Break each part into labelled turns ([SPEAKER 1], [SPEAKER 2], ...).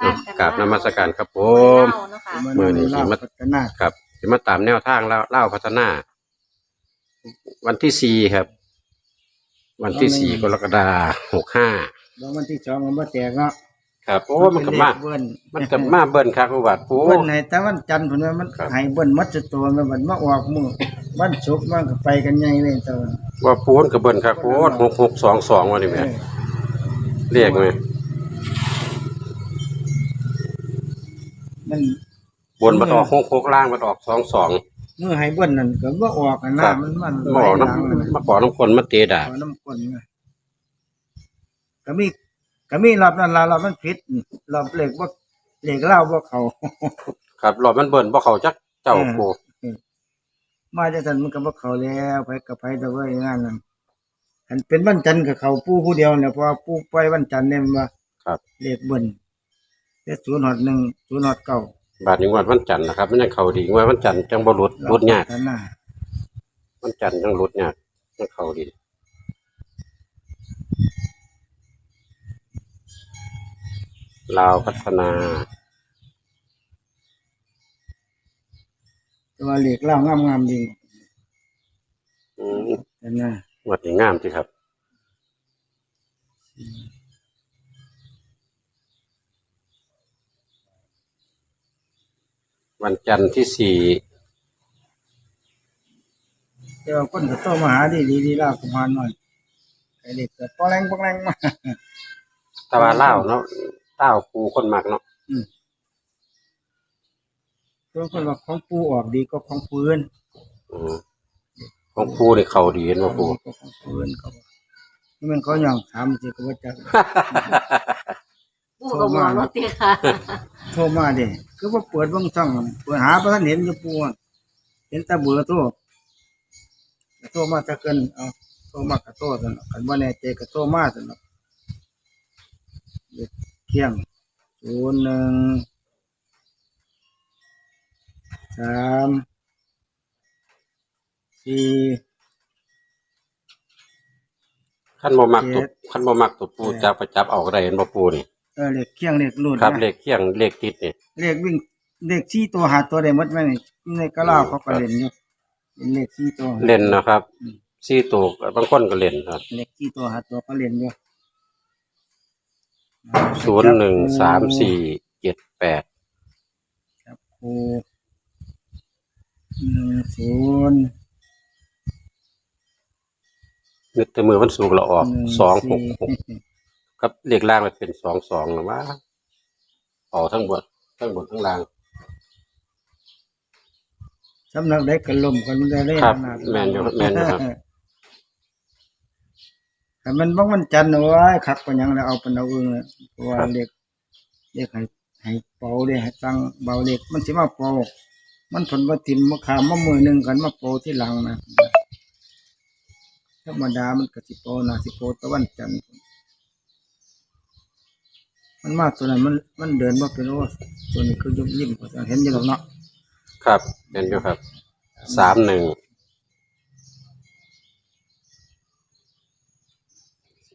[SPEAKER 1] พากัน
[SPEAKER 2] กราบนมัสการครับผม
[SPEAKER 1] เล่าเนาะค่ะ
[SPEAKER 2] มื้อนี้สิมา
[SPEAKER 3] พัฒนา
[SPEAKER 2] ครับจะมาตามแนวทางเล่าเล่าพัฒนา วันที่สี่ครับ วันที่สี่กรกฎาหกห้า
[SPEAKER 3] แล้ววันที่สองมันบ่แจกเนาะ
[SPEAKER 2] ครับโอ้มันกับมา
[SPEAKER 3] เบิ้น
[SPEAKER 2] มันกับมา เบิ้ลครับอุบัติปู
[SPEAKER 3] เบิ้นให้แต่วันจันทร์พุ่นว่ามัน
[SPEAKER 2] ครับ
[SPEAKER 3] ให้เบิ้นหมัดจะตัวมันบัดมาออกมื้อวันศุกร์มันก็ไปกันใหญ่เลยตัว
[SPEAKER 2] ว่าปูนกับเบิ้ลครับโอ้หกหกสองสองวันนี้แหม่เรียกไหม
[SPEAKER 3] มัน
[SPEAKER 2] บนมันออกหกหกล่างมันออกสองสอง
[SPEAKER 3] เมื่อให้เบิ้นนั่นก็บ่ออกกัน
[SPEAKER 2] ครั
[SPEAKER 3] นะ
[SPEAKER 2] บ
[SPEAKER 3] มันมัน
[SPEAKER 2] มาออก
[SPEAKER 3] หลายหลังเลย
[SPEAKER 2] น้ำมาบอกน้ำคนมาเตะดาบ
[SPEAKER 3] เอาน้ำก้นมาก็มีก็มีรอบนั้นล่ะรอบมันผิดรอบเหล็กบ่เหล็กเล่าบ่เข้า
[SPEAKER 2] ครับรอบมันเบิ้ลเพราะเขาจักเจ้าปู
[SPEAKER 3] มาจากนั้นมันก็บ่เข้าแล้วไปกับไปแต่ว่างานนั้นอันเป็นวันจันทร์กับเขาปู่ผู้เดียวเนี่ยเพราะว่าปู่ปล่อยวันจันทร์เนี่ยมันว่า
[SPEAKER 2] ครับ
[SPEAKER 3] เลขเบิ่น แต่ศูนย์หอดหนึ่งศูนย์หอดเก้า
[SPEAKER 2] บาทนี้วันวันจันทร์นะครับมันยังเขาดีว่าวันจันทร์จังบรุษรุดยาก
[SPEAKER 3] พัฒนา
[SPEAKER 2] วันจันทร์จังรุดยากยังเขาดีลาวพัฒนา
[SPEAKER 3] แต่ว่าเลขเล่างามๆดี
[SPEAKER 2] อืม
[SPEAKER 3] พัฒนา
[SPEAKER 2] วัดนี้งามสิครับ วันจันทร์ที่สี่
[SPEAKER 3] แต่ว่าคนก็โตมาหาดีดีดีลาวกุมารหน่อยไอ้เด็กก็ปอแรงปอแรงมา
[SPEAKER 2] ตะวันเล่าวเนาะเต้าปูคนมากเนาะ
[SPEAKER 3] ตัวคนว่าของปูออกดีก็ของปืน
[SPEAKER 2] อืมของปูนี่เขาดีเห็นว่าปู
[SPEAKER 3] ก็ของปืนก็ว่านี่มันเขาย่องถามสิก็ว่าจัก
[SPEAKER 1] ปูกับหมอรถเตี้ยค่ะ
[SPEAKER 3] โทรมาเด้คือว่าเปิดเบิ่งช่องเปิดหาบ่ทันเห็นอยู่ปูอะเห็นแต่เบอร์โทรโทรมาจะเกินเอาโทรมาก็โทรซั่นน่ะคันบ่แน่ใจก็โทรมาซั่นน่ะเด็กเที่ยง01 3 4
[SPEAKER 2] ขั้นบ่มักตัว
[SPEAKER 3] เจ็ด
[SPEAKER 2] ขั้นบ่มักตัวปูจับไปจับเอาก็ได้เห็นบ่ปูนี่
[SPEAKER 3] เออเลขเคียงเลขรูด
[SPEAKER 2] ครับ
[SPEAKER 3] นะ
[SPEAKER 2] เลขเคียงเลขติดนี่
[SPEAKER 3] เลขวิ่งเลขสี่ตัวหาตัวได้หมดแม่นี่ในกะลาเขาก็เล่นอยู่เป็นเลขสี่ตัว
[SPEAKER 2] เล่นนะครับซี่ตัวบางคนก็เล่นครับ
[SPEAKER 3] เลขสี่ตัวหาตัวก็เล่นอยู่
[SPEAKER 2] ศูนย์หนึ่งสามสี่เจ็ดแปด
[SPEAKER 3] ครับครูหนึ่งศูนย์
[SPEAKER 2] นึกแต่มือมันสูงเราออก
[SPEAKER 3] หนึ่
[SPEAKER 2] สองหกหก
[SPEAKER 3] สี่
[SPEAKER 2] ค รับเลขล่างมันเป็นสองสองหรือว่าออกทั้งบนทั้งบนทั้งล่าง
[SPEAKER 3] สำนักได้กันลมกันไม่ได้เล่น
[SPEAKER 2] ครับ
[SPEAKER 3] ขนาด
[SPEAKER 2] แม่นอยู่ครับแม่นอยู่ครับ
[SPEAKER 3] แต่มันบ้องมันจันทร์เอาไว้คักปัญญังแล้วเอาเป็นเอาเองเลยเพราะว่าเด็กเด็กให้ให้เป่าเด็กให้ตั้งเบาเด็กมันสิมาเป่ามันผลมาติมมาขามมามือหนึ่งกันมาเป่าที่หลังนะธรรมดามันก็สิเป่านะสิเป่าตะวันจันทร์ มันมาตัวนั้นมันมันเดินมาเป็นว่าตัวนี้คือยุบยิ้มเห็นอยังเนาะ
[SPEAKER 2] ครับแม่นอยู่ครับสามหนึ่ง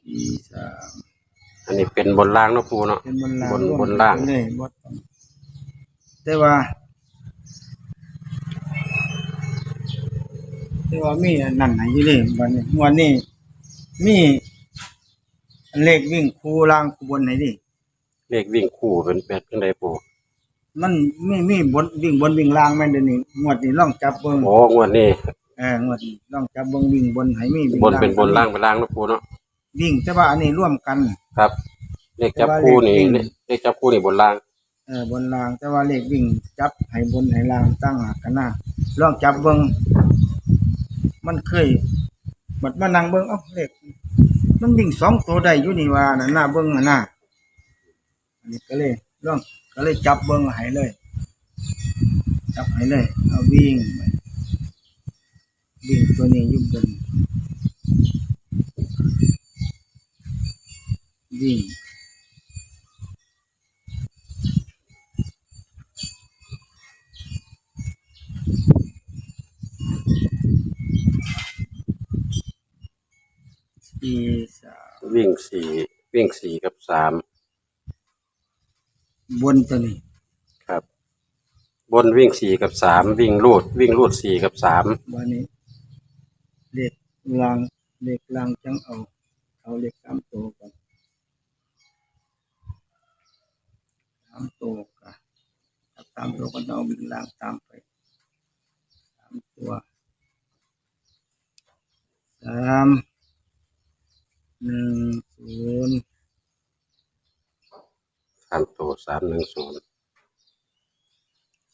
[SPEAKER 3] สี่สาม
[SPEAKER 2] อันนี้เป็นบนล่างเนาะปูเนาะ
[SPEAKER 3] เป็นบนล่าง
[SPEAKER 2] บนบนล่าง
[SPEAKER 3] เลยบดแต่ว่าแต่ว่ามีอันนั่นให้อยู่เลยวันนี้วันนี้มีอันเลขวิ่งคูล่างคูบนไหนดิ
[SPEAKER 2] เลขวิ่งคู่เป็นแบบยังไงปู
[SPEAKER 3] มันมีมีบนวิ่งบนวิ่งล่างแม่นเดี๋ยวนี้งวดนี้ลองจับเบิ่ง
[SPEAKER 2] โอ้งวดนี้
[SPEAKER 3] เอองวดนี้ลองจับเบิ่งวิ่งบนให้มีวิ่ง
[SPEAKER 2] บนเป็นบนล่างเป็นล่างเนาะปูเนาะ
[SPEAKER 3] วิ่งแต่ว่าอันนี้ร่วมกัน
[SPEAKER 2] ครับ เลขจับคู่นี่
[SPEAKER 3] แต่ว่าเลขวิ่ง
[SPEAKER 2] เลขจับคู่นี่บนล่าง
[SPEAKER 3] เออบนล่างแต่ว่าเลขวิ่งจับให้บนให้ล่างตั้งหากันหน้าลองจับเบิ่งมันเคยบัดมานั่งเบิ่งเอ้าเลขมันวิ่งสองตัวได้อยู่นี่ว่าน่ะหน้าเบิ่งน่ะหน้าอั นนี้ก็เลยลองก็เลยจับเบิ่งให้เลย จับให้เลยเอาวิ่งวิ่งตัวนี้ยู่บนวิ่งสี่สาม
[SPEAKER 2] วิ่งสี่วิ่งสี่กับสาม
[SPEAKER 3] บนตัวนี้
[SPEAKER 2] ครับ บนวิ่งสี่กับสามวิ่งลูด วิ่งลูดสี่กับสาม
[SPEAKER 3] วันนี้เลขลางเลขลางจังเอาเอาเลขสามตัวก่อนสามตัวกันสามตัวก็เอาวิ่งลางตามไปสามตัวสามหนึ่งศูนย์
[SPEAKER 2] สามตัวสามหนึ่งศูนย์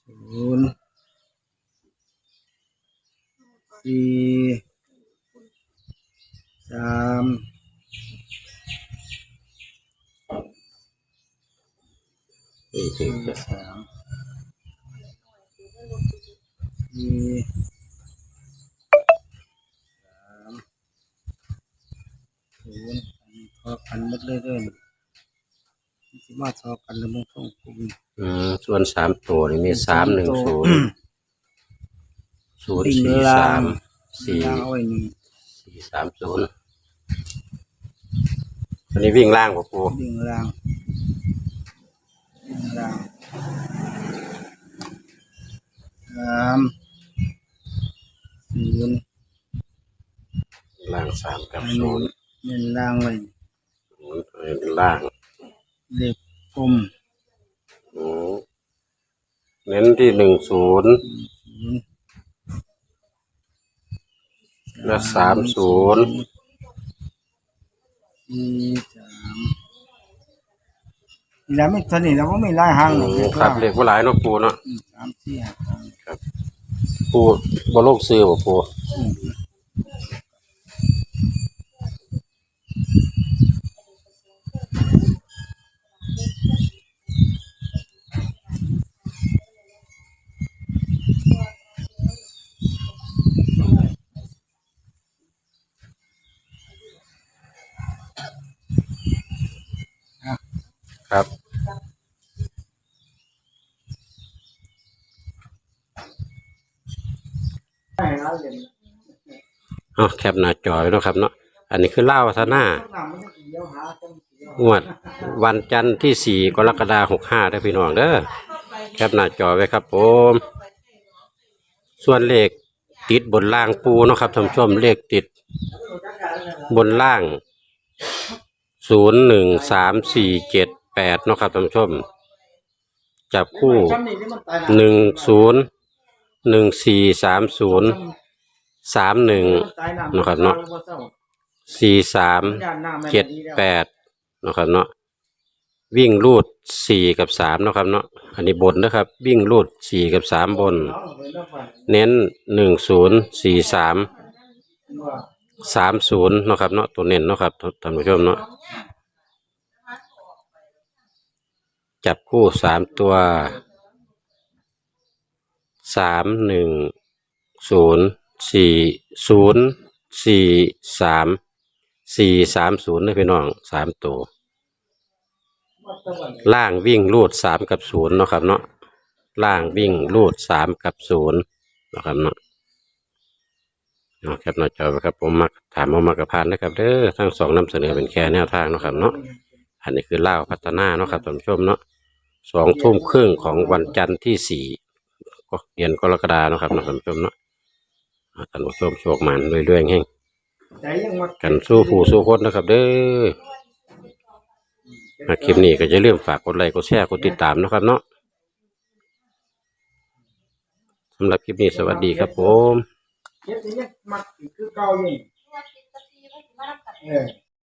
[SPEAKER 3] ศูนย์สี่สาม
[SPEAKER 2] นี่คือ
[SPEAKER 3] สามสี่สามศูนย์ทอกันหมดเลยเด้อนี่ สิมาทอกันแล้วมึงต้องกุม
[SPEAKER 2] อืมส่วนสามตัวนี่มีสามหนึ่งศูนย์ศูนย์
[SPEAKER 3] ติ่ง
[SPEAKER 2] สี่
[SPEAKER 3] ลา
[SPEAKER 2] สางมสี่
[SPEAKER 3] ลางเอาไว้นี่
[SPEAKER 2] สี่สามศูนย์อันนี้วิ่งล่างป่ะปู
[SPEAKER 3] ดิ่งลางดิ่งลางสามศูนย์
[SPEAKER 2] ล่างสามกับ
[SPEAKER 3] อัน
[SPEAKER 2] ศู
[SPEAKER 3] นี้
[SPEAKER 2] นย์
[SPEAKER 3] เน้นลางไว้
[SPEAKER 2] ศูนย์เป็นล่าง
[SPEAKER 3] เด็กกลม
[SPEAKER 2] อืมเน้นที่หนึ่งศูนย์
[SPEAKER 3] ศูนย์
[SPEAKER 2] และสามศูนย์
[SPEAKER 3] สี่สามนี่แหล้วไม่ตอนนี้เราก็ไม่ไล่ห่างหรอก
[SPEAKER 2] ครับเลขว่าหลายเนาะปูเนาะ
[SPEAKER 3] อืมสามสี่ห้าสาม
[SPEAKER 2] ปูบอลโลกซื้อป่ะปู ครับ
[SPEAKER 3] ให้ร้านเรียน
[SPEAKER 2] เอาแคปหน้าจอไว้เนาะครับเนาะอันนี้คือเล่าวัฒนา
[SPEAKER 3] ข้างหลังมันจะเดียวหาจังเดียว
[SPEAKER 2] งวด วันจันทร์ที่สี่กรกฎาคมหกห้าได้อพี่น้องเด้อแคปหน้าจอไว้ครับ ผม ส่วนเลขติดบนล่างปูเนาะครับท่านผู้ชมเลขติด บนล่าง ศูนย์หนึ่งสามสี่เจ็ด แปดเนาะครับท่านผู้ชม จับคู่
[SPEAKER 3] จำนี่นี่มันตายะ
[SPEAKER 2] หนึ่งศูนย์หนึ่งสี่สามศูนย์สามหนึ่งเนาะครับเนาะสี่สามเจ็ดแปดเนาะครับเนาะวิ่งรูดสี่กับสามเนาะครับเนาะอันนี้บนนะครับ วิ่งรูดสี่กับสามบน เน้นหนึ่งศูนย์สี่สามสามศูนย์เนาะครับเนาะตัวเน้นเนาะครับท่านผู้ชมเนาะ จับคู่สามตัวสามหนึ่งศูนย์สี่ศูนย์สี่สามสี่สามศูนย์นะพี่น้องสามตัวล่างวิ่งรูดสามกับศูนย์เนาะครับเนาะล่างวิ่งรูดสามกับศูนย์เนาะครับเนาะเอาแคปหน้าจอไว้ครับผมมาถามเอามากระพานนะครับเด้อทั้งสองนำเสนอเป็นแค่แนวทางเนาะครับเนาะอันนี้คือเล่าพัฒนาเนาะครับท่านผู้ชมเนาะ สองทุ่มครึ่งของวันจันทร์ที่สี่ก็เดือนกรกฎาเนาะครับนะท่านผู้ชมเนาะอ่าท่านผู้ชมโชคมันเรื่อยๆแห้งกันสู้ผู้สู้คนนะครับ เด้อมาคลิปนี้ก็จะเริ่าลืมฝากกดไลค์กดแชร์กดติดตามนะครับเนาะสำหรับคลิปนี้สวัสดีครับผม
[SPEAKER 3] เฮ็ดอย่างเงี้ยมักอีกคือเก่าอยู่เออ